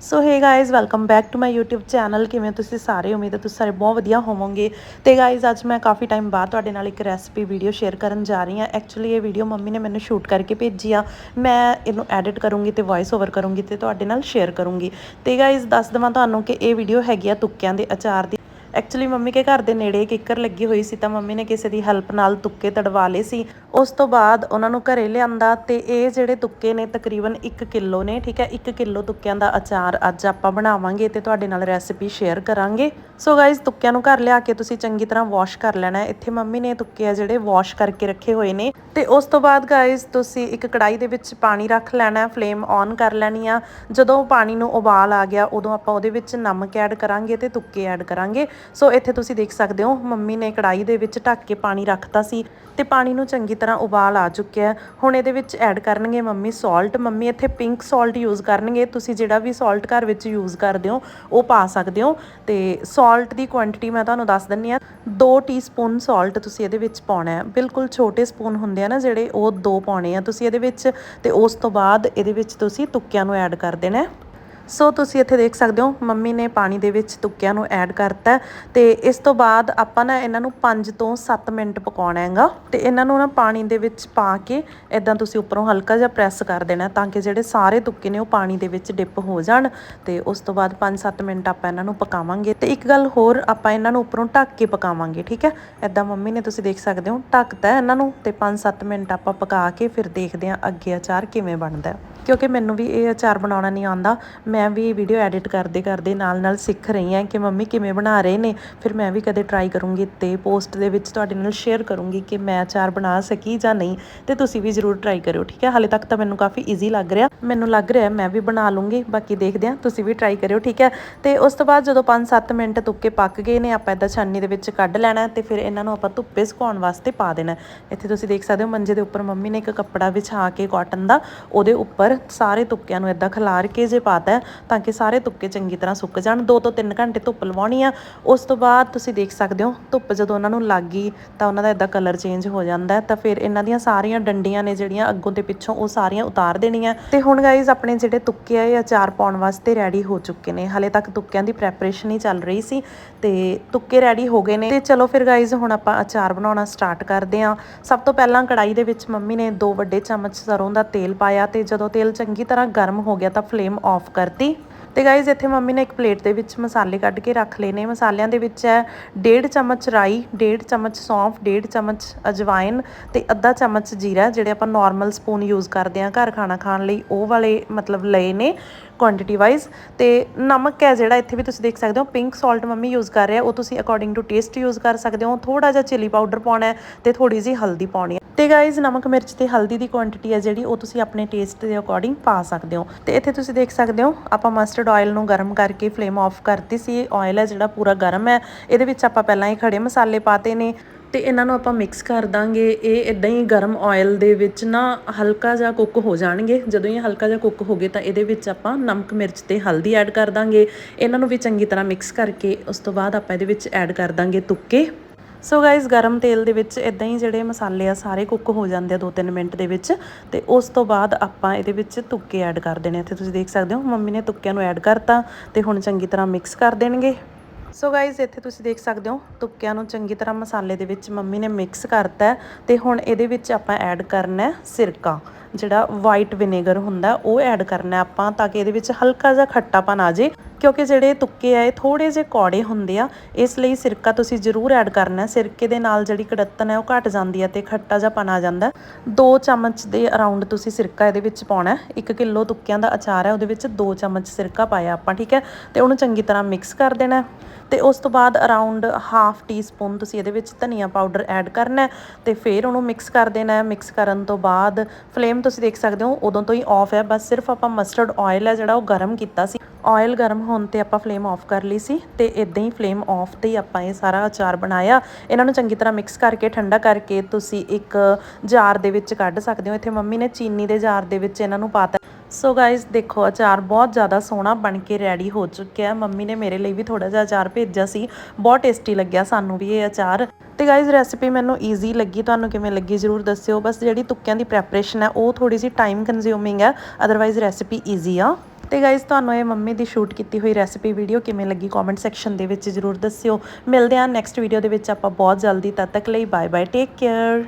So hey guys welcome back to my YouTube channel ਕਿਵੇਂ ਤੁਸੀਂ ਸਾਰੇ? ਉਮੀਦ ਹੈ ਤੁਸੀਂ ਸਾਰੇ ਬਹੁਤ ਵਧੀਆ ਹੋਵੋਗੇ। ਤੇ ਗਾਇਜ਼ ਅੱਜ ਮੈਂ ਕਾਫੀ ਟਾਈਮ ਬਾਅਦ ਤੁਹਾਡੇ ਨਾਲ ਇੱਕ ਰੈਸਪੀ ਵੀਡੀਓ ਸ਼ੇਅਰ ਕਰਨ ਜਾ ਰਹੀ ਹਾਂ। ਐਕਚੁਅਲੀ ਇਹ ਵੀਡੀਓ ਮੰਮੀ ਨੇ ਮੈਨੂੰ ਸ਼ੂਟ ਕਰਕੇ ਭੇਜੀ ਆ। ਮੈਂ ਇਹਨੂੰ ਐਡਿਟ ਕਰੂੰਗੀ ਤੇ ਵੌਇਸ ਓਵਰ ਕਰੂੰਗੀ ਤੇ ਤੁਹਾਡੇ ਨਾਲ ਸ਼ੇਅਰ ਕਰੂੰਗੀ। ਤੇ ਗਾਇਜ਼ ਦੱਸ ਦਵਾਂ ਤੁਹਾਨੂੰ ਕਿ ਇਹ ਵੀਡੀਓ ਹੈਗੀ ਆ ਤੁੱਕਿਆਂ ਦੇ ਅਚਾਰ ਦੀ। ਐਕਚੁਅਲੀ ਮੰਮੀ ਕੇ ਘਰ ਦੇ ਨੇੜੇ ਕਿੱਕਰ ਲੱਗੀ ਹੋਈ ਸੀ ਤਾਂ ਮੰਮੀ ਨੇ ਕਿਸੇ ਦੀ ਹੈਲਪ ਨਾਲ ਤੁੱਕੇ ਤੜਵਾ ਲਏ ਸੀ। ਉਸ ਤੋਂ ਬਾਅਦ ਉਹਨਾਂ ਨੂੰ ਘਰੇ ਲਿਆਂਦਾ ਤੇ ਇਹ ਜਿਹੜੇ ਤੁੱਕੇ ਨੇ ਤਕਰੀਬਨ 1 ਕਿਲੋ ਨੇ, ਠੀਕ ਹੈ 1 ਕਿਲੋ ਤੁੱਕਿਆਂ ਦਾ ਅਚਾਰ ਅੱਜ ਆਪਾਂ ਬਣਾਵਾਂਗੇ ਤੇ ਤੁਹਾਡੇ ਨਾਲ ਰੈਸਿਪੀ ਸ਼ੇਅਰ ਕਰਾਂਗੇ। ਸੋ ਗਾਇਜ਼ ਤੁੱਕਿਆਂ ਨੂੰ ਘਰ ਲਿਆ ਕੇ ਤੁਸੀਂ ਚੰਗੀ ਤਰ੍ਹਾਂ ਵਾਸ਼ ਕਰ ਲੈਣਾ ਹੈ। ਇੱਥੇ ਮੰਮੀ ਨੇ ਤੁੱਕੇ ਆ ਜਿਹੜੇ ਵਾਸ਼ ਕਰਕੇ ਰੱਖੇ ਹੋਏ ਨੇ। ਤੇ ਉਸ ਤੋਂ ਬਾਅਦ ਗਾਇਜ਼ ਤੁਸੀਂ ਇੱਕ ਕੜਾਈ ਦੇ ਵਿੱਚ ਪਾਣੀ ਰੱਖ ਲੈਣਾ ਹੈ ਫਲੇਮ ਔਨ ਕਰ ਲੈਣੀ ਆ। ਜਦੋਂ ਪਾਣੀ ਨੂੰ ਉਬਾਲ ਆ ਗਿਆ, ਉਦੋਂ ਆਪਾਂ ਉਹਦੇ ਵਿੱਚ ਨਮਕ ਐਡ ਕਰਾਂਗੇ ਤੇ ਤੁੱਕੇ ਐਡ ਕਰਾਂਗੇ। ਸੋ ਇੱਥੇ ਤੁਸੀਂ ਦੇਖ ਸਕਦੇ ਹੋ, ਮੰਮੀ ਨੇ ਕੜਾਈ ਦੇ ਵਿੱਚ ਢੱਕ ਕੇ ਪਾਣੀ ਰੱਖਤਾ ਸੀ ਤੇ ਪਾਣੀ ਨੂੰ ਚੰਗੀ ਤਰ੍ਹਾਂ ਉਬਾਲ ਆ ਚੁੱਕਿਆ ਹੁਣ ਇਹਦੇ ਵਿੱਚ ਐਡ ਕਰਨਗੇ ਮੰਮੀ ਸਾਲਟ ਮੰਮੀ ਇੱਥੇ ਪਿੰਕ ਸਾਲਟ ਯੂਜ਼ ਕਰਨਗੇ। ਤੁਸੀਂ ਜਿਹੜਾ ਵੀ ਸਾਲਟ ਘਰ ਵਿੱਚ ਯੂਜ਼ ਕਰਦੇ ਹੋ, ਉਹ ਪਾ ਸਕਦੇ ਹੋ। ਤੇ ਸਾਲਟ ਦੀ ਕੁਆਂਟੀਟੀ ਮੈਂ ਤੁਹਾਨੂੰ ਦੱਸ ਦਿੰਨੀ ਆ 2 ਟੀਸਪੂਨ ਸਾਲਟ ਤੁਸੀਂ ਇਹਦੇ ਵਿੱਚ ਪਾਉਣਾ ਹੈ। ਬਿਲਕੁਲ ਛੋਟੇ ਸਪੂਨ ਹੁੰਦੇ ਆ ਨਾ ਜਿਹੜੇ, ਉਹ ਦੋ ਪਾਉਣੇ ਆ ਤੁਸੀਂ ਇਹਦੇ ਵਿੱਚ ਤੇ ਉਸ ਤੋਂ ਬਾਅਦ ਇਹਦੇ ਵਿੱਚ ਤੁਸੀਂ ਤੁੱਕਿਆਂ ਨੂੰ ਐਡ ਕਰ ਦੇਣਾ ਸੋ ਤੁਸੀਂ ਇੱਥੇ ਦੇਖ ਸਕਦੇ ਹੋ, ਮੰਮੀ ਨੇ ਪਾਣੀ ਦੇ ਵਿੱਚ ਤੁੱਕਿਆਂ ਨੂੰ ਐਡ ਕਰਤਾ ਤੇ ਇਸ ਤੋਂ ਬਾਅਦ ਆਪਾਂ ਨਾ ਇਹਨਾਂ ਨੂੰ 5 ਤੋਂ 7 ਮਿੰਟ ਪਕਾਉਣਾ ਹੈਗਾ ਤੇ ਇਹਨਾਂ ਨੂੰ ਨਾ ਪਾਣੀ ਦੇ ਵਿੱਚ ਪਾ ਕੇ ਇਦਾਂ ਤੁਸੀਂ ਉੱਪਰੋਂ ਹਲਕਾ ਜਿਹਾ ਪ੍ਰੈਸ ਕਰ ਦੇਣਾ ਤਾਂ ਕਿ ਜਿਹੜੇ ਸਾਰੇ ਤੁੱਕੇ ਨੇ ਉਹ ਪਾਣੀ ਦੇ ਵਿੱਚ ਡਿਪ ਹੋ ਜਾਣ ਤੇ ਉਸ ਤੋਂ ਬਾਅਦ 5-7 ਮਿੰਟ ਆਪਾਂ ਇਹਨਾਂ ਨੂੰ ਪਕਾਵਾਂਗੇ ਤੇ ਇੱਕ ਗੱਲ ਹੋਰ ਆਪਾਂ ਇਹਨਾਂ ਨੂੰ ਉੱਪਰੋਂ ਢੱਕ ਕੇ ਪਕਾਵਾਂਗੇ, ਠੀਕ ਹੈ? ਇਦਾਂ ਮੰਮੀ ਨੇ ਤੁਸੀਂ ਦੇਖ ਸਕਦੇ ਹੋ, ਢੱਕਤਾ ਇਹਨਾਂ ਨੂੰ ਤੇ 5-7 ਮਿੰਟ ਆਪਾਂ ਪਕਾ ਕੇ ਫਿਰ ਦੇਖਦੇ ਹਾਂ ਅੱਗੇ ਅਚਾਰ ਕਿਵੇਂ ਬਣਦਾ ਹੈ। ਕਿਉਂਕਿ ਮੈਨੂੰ ਵੀ ਇਹ ਅਚਾਰ ਬਣਾਉਣਾ ਨਹੀਂ ਆਉਂਦਾ। ਮੈਂ ਵੀ ਵੀਡੀਓ ਐਡਿਟ ਕਰਦੇ ਕਰਦੇ ਨਾਲ ਨਾਲ ਸਿੱਖ ਰਹੀ ਹਾਂ ਕਿ ਮੰਮੀ ਕਿਵੇਂ ਬਣਾ ਰਹੇ ਨੇ। ਫਿਰ ਮੈਂ ਵੀ ਕਦੇ ਟਰਾਈ ਕਰੂੰਗੀ ਤੇ ਪੋਸਟ ਦੇ ਵਿੱਚ ਤੁਹਾਡੇ ਨਾਲ ਸ਼ੇਅਰ ਕਰੂੰਗੀ ਕਿ ਮੈਂ ਅਚਾਰ ਬਣਾ ਸਕੀ ਜਾਂ ਨਹੀਂ ਤੇ ਤੁਸੀਂ ਵੀ ਜ਼ਰੂਰ ਟਰਾਈ ਕਰਿਓ, ਠੀਕ ਹੈ? ਹਾਲੇ ਤੱਕ ਤਾਂ ਮੈਨੂੰ ਕਾਫੀ ਈਜ਼ੀ ਲੱਗ ਰਿਹਾ। ਮੈਨੂੰ ਲੱਗ ਰਿਹਾ ਮੈਂ ਵੀ ਬਣਾ ਲੂੰਗੀ, ਬਾਕੀ ਦੇਖਦੇ ਹਾਂ, ਤੁਸੀਂ ਵੀ ਟਰਾਈ ਕਰਿਓ, ਠੀਕ ਹੈ? ਤੇ ਉਸ ਤੋਂ ਬਾਅਦ ਜਦੋਂ 5-7 ਮਿੰਟ ਤੁੱਕੇ ਪੱਕ ਗਏ ਨੇ, ਆਪਾਂ ਇਦਾਂ ਛਾਨੀ ਦੇ ਵਿੱਚ ਕੱਢ ਲੈਣਾ ਤੇ ਫਿਰ ਇਹਨਾਂ ਨੂੰ ਆਪਾਂ ਧੁੱਪੇ ਸੁਕਾਉਣ ਵਾਸਤੇ ਪਾ ਦੇਣਾ। ਇੱਥੇ ਤੁਸੀਂ ਦੇਖ ਸਕਦੇ ਹੋ ਮੰਜੇ ਦੇ ਉੱਪਰ ਮੰਮੀ ਨੇ ਇੱਕ ਕੱਪੜਾ ਵਿਛਾ ਕੇ ਕਾਟਨ ਦਾ, ਉਹਦੇ ਉੱਪਰ ਸਾਰੇ ਤੁੱਕਿਆਂ ਨੂੰ ਇਦਾਂ ਖਿਲਾਰ ਕੇ ਜੇ ਪਾਤਾ ਤਾਂ ਕਿ ਸਾਰੇ ਤੁੱਕੇ ਚੰਗੀ ਤਰ੍ਹਾਂ ਸੁੱਕ ਜਾਣ। 2 ਤੋਂ 3 ਘੰਟੇ ਧੁੱਪ ਲਵਾਉਣੀ ਆ। ਉਸ ਤੋਂ ਬਾਅਦ ਤੁਸੀਂ ਦੇਖ ਸਕਦੇ ਹੋ, ਧੁੱਪ ਜਦੋਂ ਉਹਨਾਂ ਨੂੰ ਲੱਗ ਗਈ, ਤਾਂ ਉਹਨਾਂ ਦਾ ਇਦਾਂ ਕਲਰ ਚੇਂਜ ਹੋ ਜਾਂਦਾ ਤਾਂ ਫਿਰ ਇਹਨਾਂ ਦੀਆਂ ਸਾਰੀਆਂ ਡੰਡੀਆਂ ਨੇ ਜਿਹੜੀਆਂ ਅੱਗੋਂ ਤੇ ਪਿੱਛੋਂ ਉਹ ਸਾਰੀਆਂ ਉਤਾਰ ਦੇਣੀਆਂ। ਤੇ ਹੁਣ ਗਾਈਜ਼ ਆਪਣੇ ਜਿਹੜੇ ਤੁੱਕੇ ਆ ਇਹ ਅਚਾਰ ਪਾਉਣ ਵਾਸਤੇ ਰੈਡੀ ਹੋ ਚੁੱਕੇ ਨੇ। ਹਲੇ ਤੱਕ ਤੁੱਕਿਆਂ ਦੀ ਪ੍ਰੈਪਰੇਸ਼ਨ ਹੀ ਚੱਲ ਰਹੀ ਸੀ ਤੇ ਤੁੱਕੇ ਰੈਡੀ ਹੋ ਗਏ ਨੇ। ਤੇ ਚਲੋ ਫਿਰ ਗਾਈਜ਼ ਹੁਣ ਆਪਾਂ ਅਚਾਰ ਬਣਾਉਣਾ ਸਟਾਰਟ ਕਰਦੇ ਹਾਂ। ਸਭ ਤੋਂ ਪਹਿਲਾਂ ਕੜਾਈ ਦੇ ਵਿੱਚ ਮੰਮੀ ਨੇ ਦੋ ਵੱਡੇ ਚਮਚ ਸਰੋਂ ਦਾ ਤੇਲ ਪਾਇਆ ਤੇ ਜਦੋਂ ਤੇਲ ਚੰਗੀ ਤਰ੍ਹਾਂ ਗਰਮ ਹੋ ਗਿਆ ਤਾਂ ਫਲੇਮ ਆਫ ਕਰਤੀ। ਤੇ ਗਾਇਜ਼ ਇੱਥੇ ਮੰਮੀ ਨੇ ਇੱਕ ਪਲੇਟ ਦੇ ਵਿੱਚ ਮਸਾਲੇ ਕੱਢ ਕੇ ਰੱਖ ਲਏ ਨੇ। ਮਸਾਲਿਆਂ ਦੇ ਵਿੱਚ ਹੈ ਡੇਢ ਚਮਚ ਰਾਈ, ਡੇਢ ਚਮਚ ਸੌਂਫ, ਡੇਢ ਚਮਚ ਅਜਵਾਇਨ ਤੇ ਅੱਧਾ ਚਮਚ ਜੀਰਾ, ਜਿਹੜੇ ਆਪਾਂ ਨਾਰਮਲ ਸਪੂਨ ਯੂਜ਼ ਕਰਦੇ ਆ ਘਰ ਖਾਣਾ ਖਾਣ ਲਈ, ਉਹ ਵਾਲੇ ਮਤਲਬ ਲਏ ਨੇ ਕੁਆਂਟੀਟੀ ਵਾਈਜ਼ ਤੇ ਨਮਕ ਹੈ ਜਿਹੜਾ ਇੱਥੇ ਵੀ ਤੁਸੀਂ ਦੇਖ ਸਕਦੇ ਹੋ ਪਿੰਕ ਸਾਲਟ ਮੰਮੀ ਯੂਜ਼ ਕਰ ਰਿਹਾ, ਉਹ ਤੁਸੀਂ ਅਕੋਰਡਿੰਗ ਟੂ ਟੇਸਟ ਯੂਜ਼ ਕਰ ਸਕਦੇ ਹੋ। ਥੋੜਾ ਜਿਹਾ ਚਿਲੀ ਪਾਊਡਰ ਪਾਉਣਾ ਹੈ ਤੇ ਥੋੜੀ ਜਿਹੀ ਹਲਦੀ ਪਾਉਣੀ ਹੈ। ਤੇ ਗਾਇਜ਼ ਨਮਕ ਮਿਰਚ ਤੇ ਹਲਦੀ ਦੀ ਕੁਆਂਟੀਟੀ ਹੈ ਜਿਹੜੀ, ਉਹ ਤੁਸੀਂ ਆਪਣੇ ਟੇਸਟ ਦੇ ਅਕੋਰਡਿੰਗ ਪਾ ਸਕਦੇ ਹੋ। ਤੇ ਇੱਥੇ ਤੁਸੀਂ ਦੇਖ ਸਕਦੇ ਹੋ, ਆਪਾਂ ਮਸਟਰਡ ਆਇਲ ਨੂੰ ਗਰਮ ਕਰਕੇ ਫਲੇਮ ਆਫ ਕਰਤੀ ਸੀ। ਆਇਲ ਹੈ ਜਿਹੜਾ ਪੂਰਾ ਗਰਮ ਹੈ। ਇਹਦੇ ਵਿੱਚ ਆਪਾਂ ਪਹਿਲਾਂ ਹੀ ਖੜੇ ਮਸਾਲੇ ਪਾਤੇ ਨੇ। ਤੇ ਇਹਨਾਂ ਨੂੰ ਆਪਾਂ ਮਿਕਸ ਕਰ ਦਾਂਗੇ। ਇਹ ਇਦਾਂ ਹੀ ਗਰਮ ਆਇਲ ਦੇ ਵਿੱਚ ਨਾ ਹਲਕਾ ਜਿਹਾ ਕੁੱਕ ਹੋ ਜਾਣਗੇ। ਜਦੋਂ ਇਹ ਹਲਕਾ ਜਿਹਾ ਕੁੱਕ ਹੋ ਗਏ, ਤਾਂ ਇਹਦੇ ਵਿੱਚ ਆਪਾਂ ਨਮਕ ਮਿਰਚ ਤੇ ਹਲਦੀ ਐਡ ਕਰ ਦਾਂਗੇ। ਇਹਨਾਂ ਨੂੰ ਵੀ ਚੰਗੀ ਤਰ੍ਹਾਂ ਮਿਕਸ ਕਰਕੇ, ਉਸ ਤੋਂ ਬਾਅਦ ਆਪਾਂ ਇਹਦੇ ਵਿੱਚ ਐਡ ਕਰ ਦਾਂਗੇ ਤੁੱਕੇ। ਸੋ ਗਾਇਸ ਗਰਮ ਤੇਲ ਦੇ ਵਿੱਚ ਇਦਾਂ ਹੀ ਜਿਹੜੇ ਮਸਾਲੇ ਆ, ਸਾਰੇ ਕੁੱਕ ਹੋ ਜਾਂਦੇ ਆ 2-3 ਮਿੰਟ ਦੇ ਵਿੱਚ। ਤੇ ਉਸ ਤੋਂ ਬਾਅਦ ਆਪਾਂ ਇਹਦੇ ਵਿੱਚ ਤੁੱਕੇ ਐਡ ਕਰ ਦੇਣੇ ਇੱਥੇ ਤੁਸੀਂ ਦੇਖ ਸਕਦੇ ਹੋ, ਮੰਮੀ ਨੇ ਤੁੱਕਿਆਂ ਨੂੰ ਐਡ ਕਰਤਾ ਤੇ ਹੁਣ ਚੰਗੀ ਤਰ੍ਹਾਂ ਮਿਕਸ ਕਰ ਦੇਣਗੇ। ਸੋ ਗਾਇਜ਼ ਇੱਥੇ ਤੁਸੀਂ ਦੇਖ ਸਕਦੇ ਹੋ, ਤੁੱਕਿਆਂ ਨੂੰ ਚੰਗੀ ਤਰ੍ਹਾਂ ਮਸਾਲੇ ਦੇ ਵਿੱਚ ਮੰਮੀ ਨੇ ਮਿਕਸ ਕਰਤਾ ਤੇ ਹੁਣ ਇਹਦੇ ਵਿੱਚ ਆਪਾਂ ਐਡ ਕਰਨਾ ਸਿਰਕਾ। ਜਿਹੜਾ ਵਾਈਟ ਵਿਨੇਗਰ ਹੁੰਦਾ, ਉਹ ਐਡ ਕਰਨਾ ਆਪਾਂ ਤਾਂ ਕਿ ਇਹਦੇ ਵਿੱਚ ਹਲਕਾ ਜਿਹਾ ਖੱਟਾਪਨ ਆ ਜੇ। ਕਿਉਂਕਿ ਜਿਹੜੇ ਤੁੱਕੇ ਆ, ਇਹ ਥੋੜੇ ਜਿਹੇ ਕੌੜੇ ਹੁੰਦੇ ਆ, ਇਸ ਲਈ ਸਿਰਕਾ ਤੁਸੀਂ ਜ਼ਰੂਰ ਐਡ ਕਰਨਾ ਸਿਰਕੇ ਦੇ ਨਾਲ ਜਿਹੜੀ ਕੜੱਤਨ ਹੈ, ਉਹ ਘਟ ਜਾਂਦੀ ਹੈ ਤੇ ਖੱਟਾ ਜਿਹਾ ਪਨ ਆ ਜਾਂਦਾ ਦੋ ਚਮਚ ਦੇ ਅਰਾਊਂਡ ਤੁਸੀਂ ਸਿਰਕਾ ਇਹਦੇ ਵਿੱਚ ਪਾਉਣਾ 1 ਕਿਲੋ ਤੁੱਕਿਆਂ ਦਾ ਅਚਾਰ ਹੈ, ਉਹਦੇ ਵਿੱਚ 2 ਚਮਚ ਸਿਰਕਾ ਪਾਇਆ ਆਪਾਂ, ਠੀਕ ਹੈ? ਤੇ ਉਹਨੂੰ ਚੰਗੀ ਤਰ੍ਹਾਂ ਮਿਕਸ ਕਰ ਦੇਣਾ ਤੇ ਉਸ ਤੋਂ ਬਾਅਦ ਅਰਾਊਂਡ ਹਾਫ ਟੀ ਸਪੂਨ ਤੁਸੀਂ ਇਹਦੇ ਵਿੱਚ ਧਨੀਆ ਪਾਊਡਰ ਐਡ ਕਰਨਾ ਤੇ ਫਿਰ ਉਹਨੂੰ ਮਿਕਸ ਕਰ ਦੇਣਾ ਹੈ। ਮਿਕਸ ਕਰਨ ਤੋਂ ਬਾਅਦ ਫਲੇਮ ਤੁਸੀਂ ਦੇਖ ਸਕਦੇ ਹੋ, ਉਦੋਂ ਤੋਂ ਹੀ ਆਫ ਹੈ। ਬਸ ਸਿਰਫ ਆਪਾਂ ਮਸਟਰਡ ਆਇਲ ਹੈ ਜਿਹੜਾ ਉਹ ਗਰਮ ਕੀਤਾ ਸੀ। ਆਇਲ ਗਰਮ ਹੋਣ ਤੇ ਆਪਾਂ ਫਲੇਮ ਆਫ ਕਰ ਲਈ ਸੀ ਤੇ ਇਦਾਂ ਹੀ ਫਲੇਮ ਆਫ ਤੇ ਹੀ ਆਪਾਂ ਇਹ ਸਾਰਾ ਅਚਾਰ ਬਣਾਇਆ। ਇਹਨਾਂ ਨੂੰ ਚੰਗੀ ਤਰ੍ਹਾਂ ਮਿਕਸ ਕਰਕੇ, ਠੰਡਾ ਕਰਕੇ ਤੁਸੀਂ ਇੱਕ ਜਾਰ ਦੇ ਵਿੱਚ ਕੱਢ ਸਕਦੇ ਹੋ। ਇੱਥੇ ਮੰਮੀ ਨੇ ਚੀਨੀ ਦੇ ਜਾਰ ਦੇ ਵਿੱਚ ਇਹਨਾਂ ਨੂੰ ਪਾਤਾ। ਸੋ ਗਾਇਸ ਦੇਖੋ, ਅਚਾਰ ਬਹੁਤ ਜ਼ਿਆਦਾ ਸੋਹਣਾ ਬਣ ਕੇ ਰੈਡੀ ਹੋ ਚੁੱਕਿਆ ਮੰਮੀ ਨੇ ਮੇਰੇ ਲਈ ਵੀ ਥੋੜਾ ਜਿਹਾ ਅਚਾਰ ਭੇਜਿਆ ਸੀ। ਬਹੁਤ ਟੇਸਟੀ ਲੱਗਿਆ ਸਾਨੂੰ ਵੀ ਇਹ ਅਚਾਰ। ਤੇ ਗਾਇਸ ਰੈਸਿਪੀ ਮੈਨੂੰ ਈਜ਼ੀ ਲੱਗੀ। ਤੁਹਾਨੂੰ ਕਿਵੇਂ ਲੱਗੀ ਜਰੂਰ ਦੱਸਿਓ। ਬਸ ਜਿਹੜੀ ਤੁੱਕਿਆਂ ਦੀ ਪ੍ਰੈਪਰੇਸ਼ਨ ਹੈ, ਉਹ ਥੋੜੀ ਜਿਹੀ ਟਾਈਮ ਕੰਜ਼ਿਊਮਿੰਗ ਹੈ। ਅਦਰਵਾਈਜ਼ ਰੈਸਿਪੀ ਈਜ਼ੀ ਆ। ਤੇ ਗਾਇਜ਼ ਤੁਹਾਨੂੰ ਇਹ ਮੰਮੀ ਦੀ ਸ਼ੂਟ ਕੀਤੀ ਹੋਈ ਰੈਸਿਪੀ ਵੀਡੀਓ ਕਿਵੇਂ ਲੱਗੀ ਕਮੈਂਟ ਸੈਕਸ਼ਨ ਦੇ ਵਿੱਚ ਜ਼ਰੂਰ ਦੱਸਿਓ। ਮਿਲਦੇ ਹਾਂ ਨੈਕਸਟ ਵੀਡੀਓ ਦੇ ਵਿੱਚ, ਆਪਾਂ ਬਹੁਤ ਜਲਦੀ ਤਦ ਤੱਕ ਲਈ ਬਾਏ ਬਾਏ ਟੇਕ ਕੇਅਰ